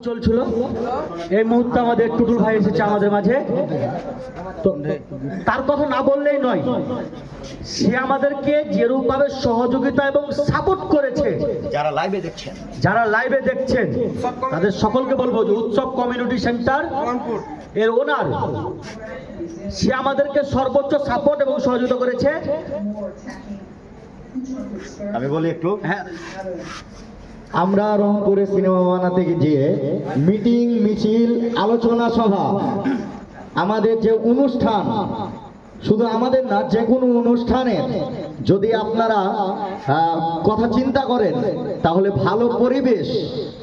চলছিল। এই মুহূর্তে আমাদের টুটুল ভাই এসেছে আমাদের মাঝে। তো তার কথা না বললেই নয় সে আমাদেরকে যেরূপভাবে সহযোগিতা এবং সাপোর্ট করেছে যারা লাইভে দেখছেন। যারা লাইভে দেখছেন তাদের সকলকে বলব যে উৎসব কমিউনিটি সেন্টার এর ওনার সে আমাদেরকে সর্বোচ্চ সাপোর্ট এবং সহযোগিতা করেছে। আমি বলি একটু। হ্যাঁ। আমরা রংপুরে সিনেমা বানাতে গিয়ে মিটিং মিছিল আলোচনা সভা আমাদের যে অনুষ্ঠান শুধু আমাদের না যে কোনো অনুষ্ঠানে যদি আপনারা কথা চিন্তা করেন তাহলে ভালো পরিবেশ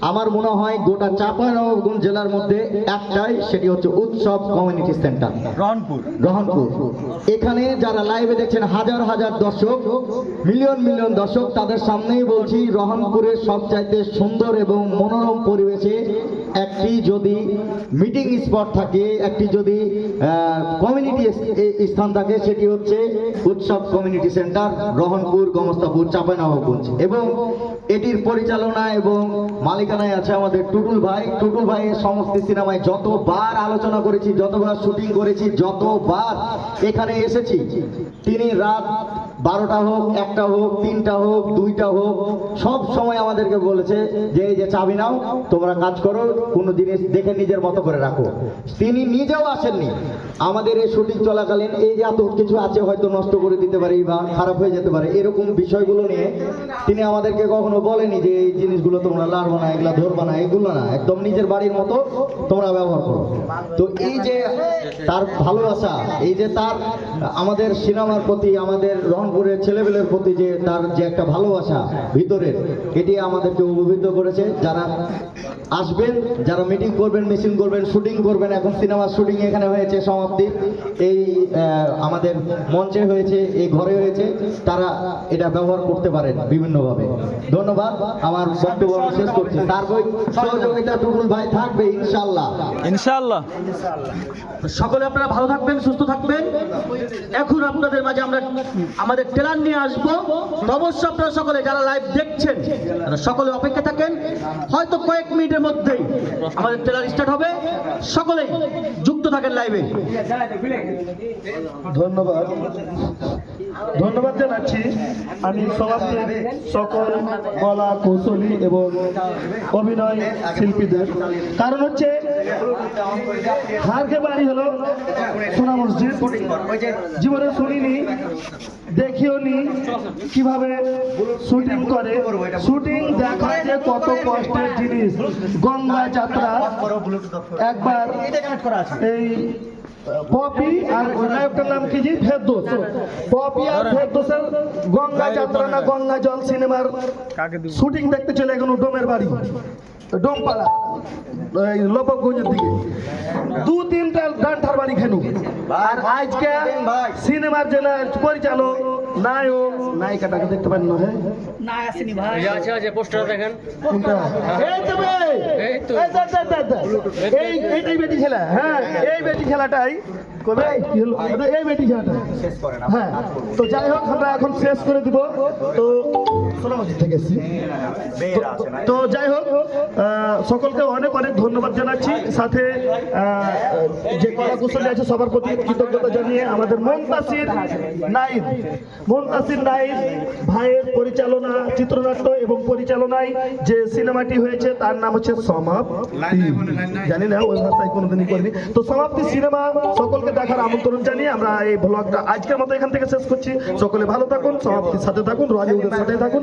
আমার মনে হয় গোটা চাঁপাইনবাবগঞ্জ জেলার মধ্যে একটাই সেটি হচ্ছে উৎসব কমিউনিটি সেন্টার। রহনপুর। রহনপুর। এখানে যারা লাইভে দেখছেন হাজার হাজার দর্শক মিলিয়ন মিলিয়ন দর্শক তাদের সামনেই বলছি রহনপুরের সবচাইতে সুন্দর এবং মনোরম পরিবেশে একটি যদি মিটিং স্পট থাকে, একটি যদি কমিউনিটি স্থান থাকে, সেটি হচ্ছে উৎসব কমিউনিটি সেন্টার রহনপুর, গমস্তাপুর, চাঁপাইনবাবগঞ্জ। এবং এটির পরিচালনা এবং মালিকানায় আছে আমাদের টুটুল ভাই। টুটুল ভাইয়ের সমস্ত সিনেমায় যতবার আলোচনা করেছি, যতবার শুটিং করেছি, যতবার এখানে এসেছি, তিনি রাত বারোটা হোক, একটা হোক, তিনটা হোক, দুইটা হোক, সব সময় আমাদেরকে বলেছে যে, এই যে চাবি নাও, তোমরা কাজ করো, কোনো জিনিস দেখে নিজের মতো করে রাখো। তিনি নিজেও আসেননি। আমাদের এই শুটিং চলাকালীন এই যে এত কিছু আছে হয়তো নষ্ট করে দিতে পারি বা খারাপ হয়ে যেতে পারে, এরকম বিষয়গুলো নিয়ে তিনি আমাদেরকে কখনো বলেনি যে, এই জিনিসগুলো তোমরা লাড়বো না, এগুলো ধরবা না, এগুলো না, একদম নিজের বাড়ির মতো তোমরা ব্যবহার করো। তো এই যে তার ভালোবাসা, এই যে তার আমাদের সিনেমার প্রতি আমাদের রংপুরের ছেলেবেলের প্রতি যে তার যে একটা ভালোবাসা ভিতরের এটি আমাদেরকে অভিভূত করেছে যারা আসবেন যারা মিটিং করবেন মিছিল করবেন শুটিং করবেন এখন সিনেমার শুটিং এখানে হয়েছে সমাপ্তি। এই আমাদের মঞ্চে হয়েছে এই ঘরে হয়েছে তারা এটা ব্যবহার করতে পারেন বিভিন্নভাবে। ধন্যবাদ আমার বক্তব্য শেষ করছি। তারপর সহযোগিতা টুটুল ভাই থাকবে ইনশাল্লাহ ইনশাল্লাহ সকলে আপনারা ভালো থাকবেন সুস্থ থাকবেন। এখন আপনাদের মাঝে আমরা আমাদের ট্রেলার নিয়ে আসব। তো অবশ্যই আপনারা সকলে যারা লাইভ দেখছেন সকলে অপেক্ষা থাকেন। হয়তো কয়েক মিনিটের মধ্যেই আমাদের ট্রেলার স্টার্ট হবে। সকলে যুক্ত থাকেন লাইভে ধন্যবাদ। ধন্যবাদ জানাচ্ছি। আমি সমাজের সকল কলা কৌশলী এবং অভিনয় শিল্পীদের। কারণ হচ্ছে হারকে বাড়ি হলো সোনা মসজিদ। জীবনে শুনিনি দেখিও নি কীভাবে শুটিং করে। শুটিং দেখা যে কত কষ্টের জিনিস। গঙ্গা যাত্রা একবার এই পপি আর ওই নায়কটার নাম কি জি? ফেরদোস। পপি আর ফেরদোসের গঙ্গা যাত্রা না গঙ্গা জল সিনেমার শুটিং দেখতে চলে গেল ডোমের বাড়ি ডোমপালা এই লবগঞ্জের দিকে। দু তিনটা ডান্টার বাড়ি খেলু আর আজকে সিনেমার জেলার পরিচালক নায়ক। নায়িকাটাকে দেখতে পারেন না হ্যাঁ? আছে আছে পোস্টার দেখেন। কোনটা? এই তো এই তো, দা, দা, দা, দা। এই এইটাই বেটি খেলা হ্যাঁ? এই বেটি খেলাটাই কবে কি হলো? এই বেটি খেলাটা। হ্যাঁ। তো যাই হোক আমরা এখন শেষ করে দিব। তো থেকে এসেছি। তো যাই হোক সকলকে অনেক অনেক ধন্যবাদ জানাচ্ছি। সাথে যে কলা কুশলী আছে সবার প্রতি কৃতজ্ঞতা জানিয়ে আমাদের মমতাসির নাইদ মমতাসির নাইদ ভাইয়ের পরিচালনা চিত্রনাট্য এবং পরিচালনায় যে সিনেমাটি হয়েছে তার নাম হচ্ছে সমাপ্তি। জানি না ওই ভাষায় কোনোদিনই করিনি। তো সমাপ্তি সিনেমা সকলকে দেখার আমন্ত্রণ জানিয়ে আমরা এই ব্লগটা আজকের মতো এখান থেকে শেষ করছি। সকলে ভালো থাকুন সমাপ্তির সাথে থাকুন রাজীবের সাথে থাকুন।